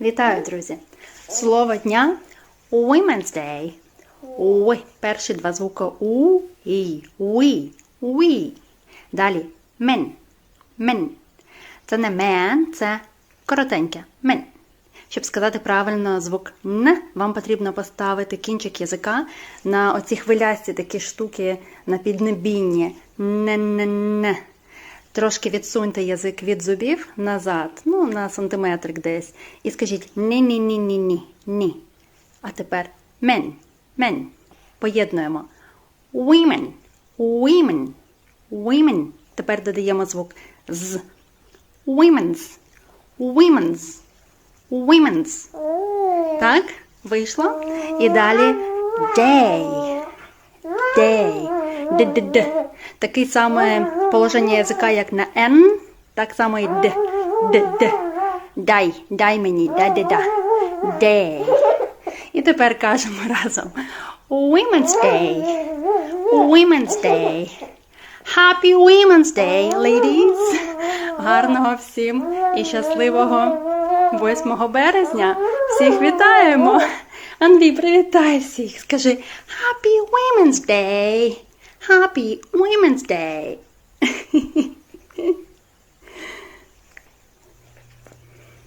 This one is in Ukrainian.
Вітаю, друзі! Слово дня Women's Day. Ой, перші два звука у і we, we. Далі men, men. Це не man, це коротеньке men. Щоб сказати правильно звук Н, вам потрібно поставити кінчик язика на оці хвилясті такі штуки на піднебінні. Не-не-не. Трошки відсуньте язик від зубів назад, ну, на сантиметрик десь. І скажіть ні-ні-ні-ні-ні. Ні. А тепер men, men. Поєднуємо. Women, women, women. Тепер додаємо звук з. Women's, women's, women's. Так? Вийшло? І далі day. Day. Д-д-д. Таке саме положення язика, як на N, так само і Д. Д-д. Дай, дай мені, да-да-да. Day. І тепер кажемо разом. Women's Day. Women's Day. Happy Women's Day, ladies! Гарного всім і щасливого 8 березня. Всіх вітаємо! Андрій, привітай всіх! Скажи Happy Women's Day! Happy Women's Day!